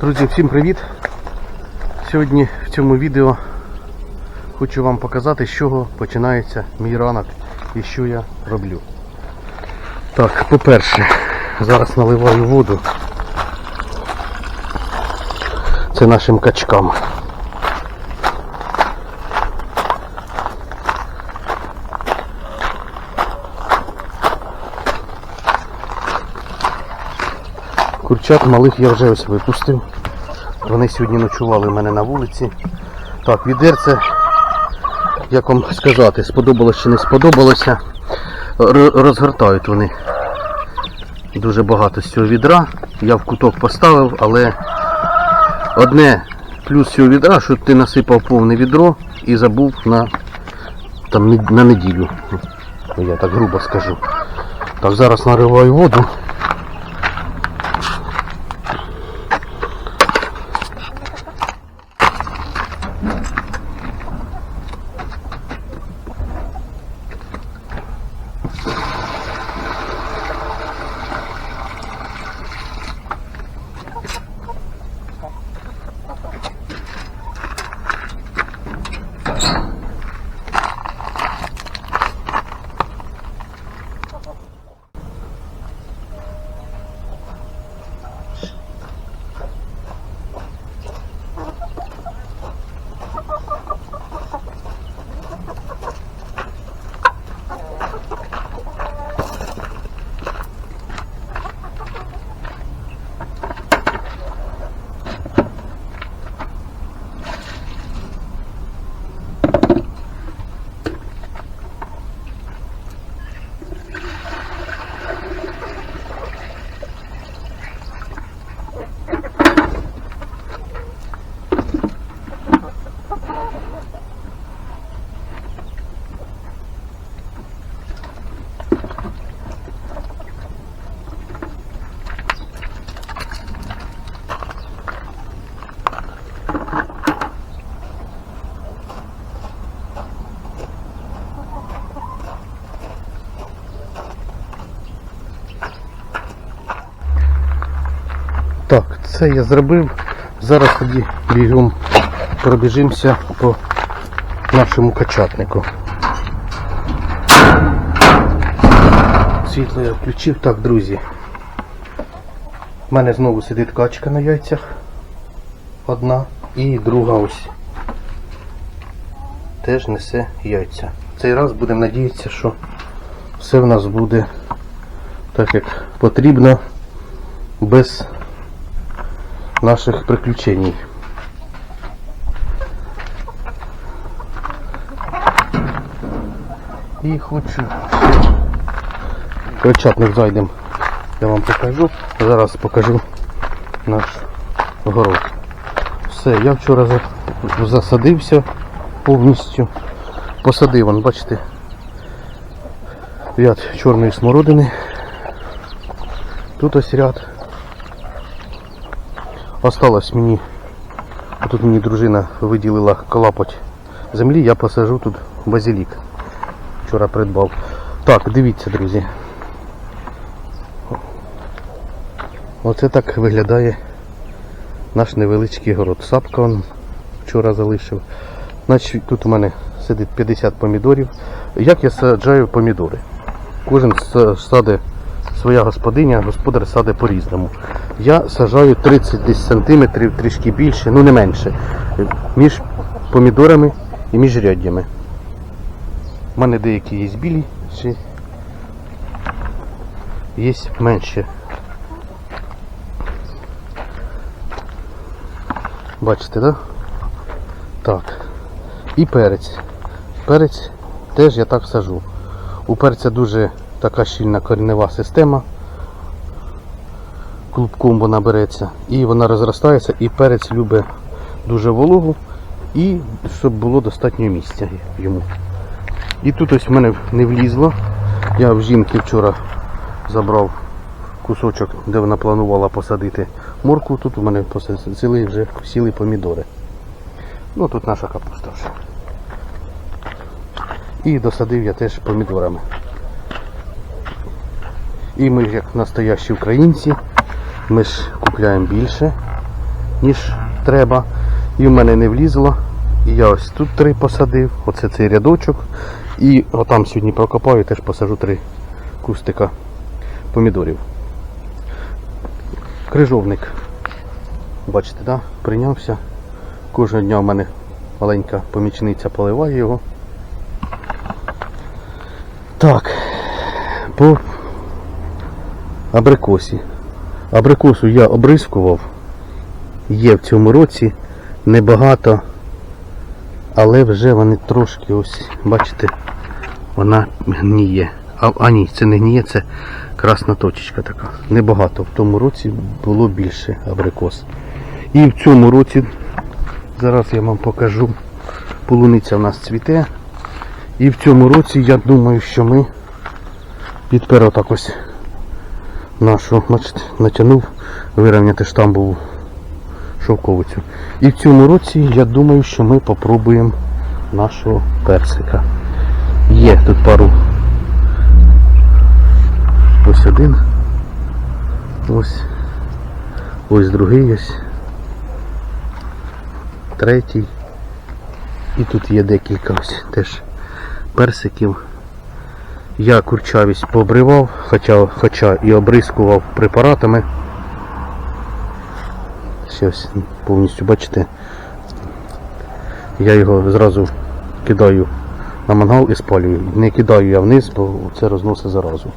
Друзі, всім привіт! Сьогодні в цьому відео хочу вам показати, з чого починається мій ранок і що я роблю. Так, по-перше, зараз наливаю воду. Це нашим качкам. Курчат малих я вже ось випустив. Вони сьогодні ночували в мене на вулиці. Так, відерце, як вам сказати, сподобалось чи не сподобалося. Розгортають вони дуже багато з цього відра. Я в куток поставив, але одне плюс цього відра, що ти насипав повне відро і забув на, там, на неділю. Ну, Я так грубо скажу. Так, зараз нариваю воду. Так, це я зробив. Зараз тоді бігом пробіжимося по нашому качатнику. Світло я включив. Так, друзі. У мене знову сидить качка на яйцях. Одна і друга ось. Теж несе яйця. Цей раз будемо надіятися, що все в нас буде так як потрібно без наших приключений. І хочу кричатник зайдемо. Я вам покажу. Зараз покажу наш город. Все, я вчора засадився повністю. Посадив, вон, бачите, ряд чорної смородини. Тут ось ряд. Осталось мені, тут мені дружина виділила колапоть землі, я посажу тут базилік. Вчора придбав. Так, дивіться, друзі. Оце так виглядає наш невеличкий город. Сапка он вчора залишив. Значить, тут у мене сидить 50 помідорів. Як я саджаю помідори? Кожен саде своя господиня, господар саде по-різному. Я сажаю 30 десь сантиметрів, трішки більше, ну не менше, між помідорами і між ряддями. У мене деякі є білі, чи є менше. Бачите, да? Так. І перець. Перець теж я так сажу. У перця дуже така щільна коренева система. Клубком вона береться. І вона розростається, і перець любить дуже вологу і щоб було достатньо місця йому. І тут ось в мене не влізло. Я в жінки вчора забрав кусочок, де вона планувала посадити моркву. Тут у мене посадили вже сіли помідори. Ну тут наша капуста вже. І досадив я теж помідорами. І ми, як настоящі українці, ми ж купляємо більше ніж треба. І в мене не влізло. І я ось тут три посадив, оце цей рядочок. І отам сьогодні прокопаю, теж посажу три кустика помідорів. Крижовник. Бачите, да? прийнявся. Кожного дня в мене маленька помічниця поливає його. Так, по абрикосі. Абрикосу я обрискував. Є в цьому році небагато, але вже вони трошки ось, бачите, вона гніє. А, а ні, це не гніє, це красна точечка така. Небагато. В тому році було більше абрикос. І в цьому році, зараз я вам покажу, полуниця в нас цвіте. І в цьому році я думаю, що ми підпер отак ось нашу, бачите, натягнув вирівняти штамбову шовковицю. І в цьому році я думаю, що ми попробуємо нашого персика. Є тут пару. Ось один. Ось. Ось другий ось. Третій. І тут є декілька ось теж персиків. Я курчавість пообривав, хоча, хоча і обрискував препаратами. Щось повністю бачите. Я його зразу кидаю на мангал і спалюю. Не кидаю я вниз, бо це розносить заразу.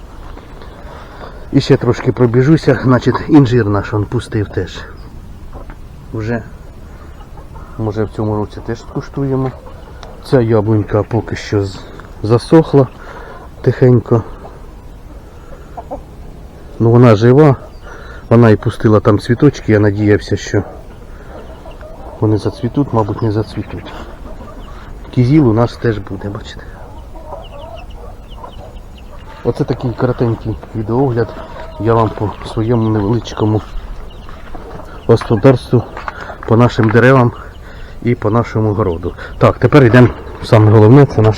І ще трошки пробіжуся, значить інжир наш он пустив теж. Вже може в цьому році теж скуштуємо. Ця яблунька поки що засохла тихенько. Ну вона жива, вона і пустила там цвіточки, я надіявся, що вони зацвітуть, мабуть, не зацвітуть. Кізіл у нас теж буде, бачите. Оце такий коротенький відеоогляд. Я вам по своєму невеличкому господарству, по нашим деревам і по нашому городу. Так, тепер йдемо саме головне, це наш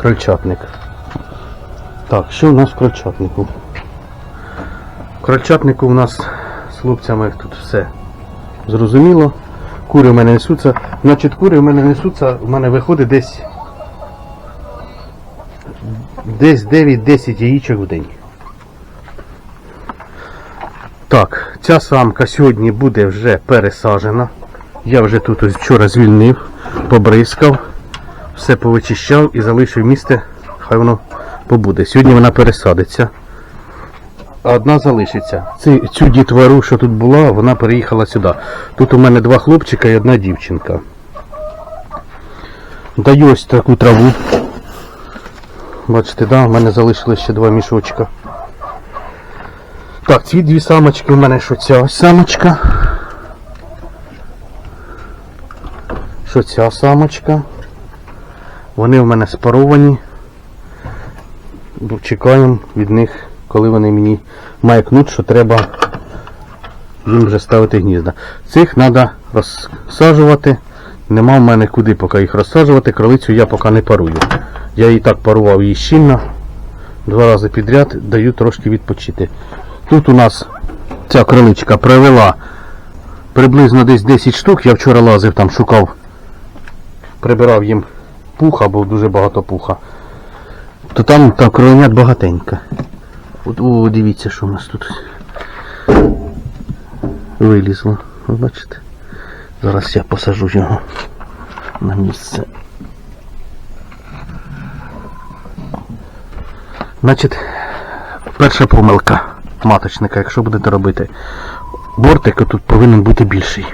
крольчатник. Так, що в нас в крольчатнику? В крольчатнику у нас з хлопцями тут все зрозуміло. Кури в мене несуться. Значить, кури в мене несуться, в мене виходить десь десь 9-10 яєчок в день. Так, ця самка сьогодні буде вже пересажена. Я вже тут вчора звільнив, побризкав, все повичищав і залишив місце, хай воно побуде. Сьогодні вона пересадиться. А одна залишиться. Цю, цю дітвору, що тут була, вона переїхала сюди. Тут у мене два хлопчика і одна дівчинка. Даю ось таку траву. Бачите, да, у мене залишилось ще два мішочка. Так, ці дві самочки у мене що ця самочка. Що ця самочка. Вони в мене спаровані. Чекаємо від них, коли вони мені маякнуть, що треба їм вже ставити гнізда. Цих треба розсаджувати. Нема в мене куди поки їх розсаджувати. Кролицю я поки не парую. Я і так парував її щільно. Два рази підряд даю трошки відпочити. Тут у нас ця кроличка привела приблизно десь 10 штук. Я вчора лазив там, шукав, прибирав їм пуха, бо дуже багато пуха. То там, там кроленят багатенько. От, о, дивіться, що у нас тут вилізло. Ви бачите? Зараз я посажу його на місце. Значить, перша помилка маточника, якщо будете робити. Бортик тут повинен бути більший.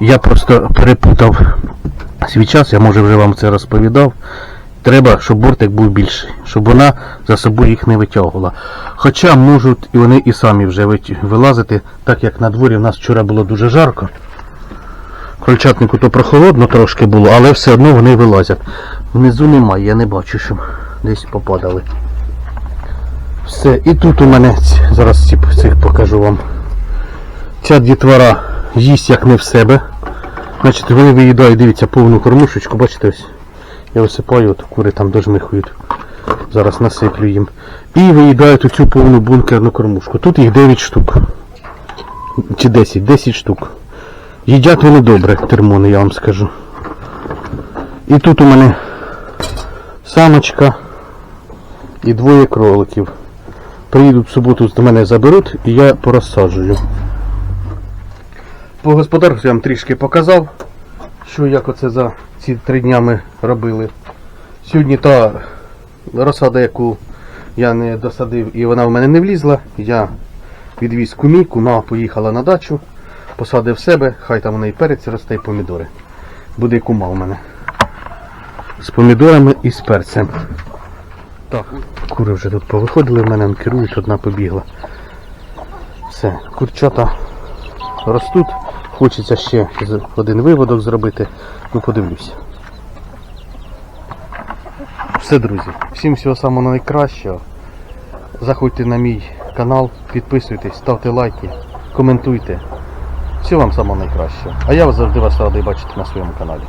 Я просто перепутав свій час, я може вже вам це розповідав. Треба, щоб бортик був більший, щоб вона за собою їх не витягувала. Хоча можуть і вони і самі вже вилазити, так як на дворі в нас вчора було дуже жарко. Крольчатнику то прохолодно трошки було, але все одно вони вилазять. Внизу немає, я не бачу, щоб десь попадали. Все, і тут у мене зараз цих покажу вам. Ця дітвора їсть як не в себе. Значить, вони виїдають, дивіться, повну кормушечку, бачите ось. Я висипаю, от кури там дожмихують. Зараз насиплю їм. І виїдають оцю повну бункерну кормушку. Тут їх 9 штук. чи 10, 10 штук. Їдять вони добре, термони, я вам скажу. І тут у мене самочка і двоє кроликів. Приїдуть в суботу до мене заберуть і я порозсаджую. По господарству я вам трішки показав, що як оце за ці три дня ми робили. Сьогодні та розсада, яку я не досадив і вона в мене не влізла, я відвіз кумі, кума поїхала на дачу, посадив себе, хай там у неї перець росте і помідори. Буде кума у мене. З помідорами і з перцем. Так, кури вже тут повиходили, в мене керують, одна побігла. Все, курчата ростуть. Хочеться ще один виводок зробити. Ну подивлюся. Все, друзі. Всім всього самого найкращого. Заходьте на мій канал, підписуйтесь, ставте лайки, коментуйте. Всього вам самого найкращого. А я завжди вас радий бачити на своєму каналі.